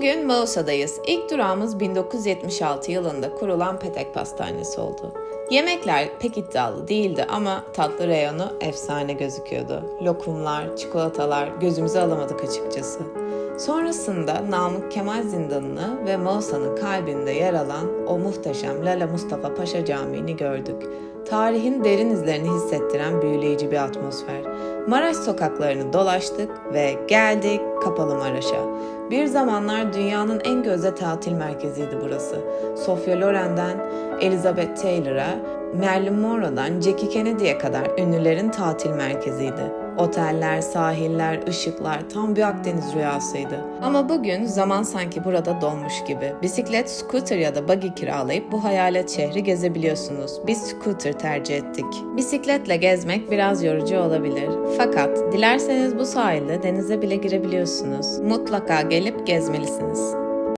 Bugün Mausa'dayız. İlk durağımız 1976 yılında kurulan Petek Pastanesi oldu. Yemekler pek iddialı değildi ama tatlı reyonu efsane gözüküyordu. Lokumlar, çikolatalar gözümüzü alamadık açıkçası. Sonrasında Namık Kemal Zindanı'nı ve Mausa'nın kalbinde yer alan o muhteşem Lala Mustafa Paşa Camii'ni gördük. Tarihin derin izlerini hissettiren büyüleyici bir atmosfer. Maraş sokaklarını dolaştık ve geldik Kapalı Maraş'a. Bir zamanlar dünyanın en gözde tatil merkeziydi burası. Sofia Loren'den Elizabeth Taylor'a, Marilyn Monroe'dan Jackie Kennedy'ye kadar ünlülerin tatil merkeziydi. Oteller, sahiller, ışıklar tam bir Akdeniz rüyasıydı. Ama bugün zaman sanki burada donmuş gibi. Bisiklet, scooter ya da buggy kiralayıp bu hayalet şehri gezebiliyorsunuz. Biz scooter tercih ettik. Bisikletle gezmek biraz yorucu olabilir. Fakat dilerseniz bu sahilde denize bile girebiliyorsunuz. Mutlaka gelip gezmelisiniz.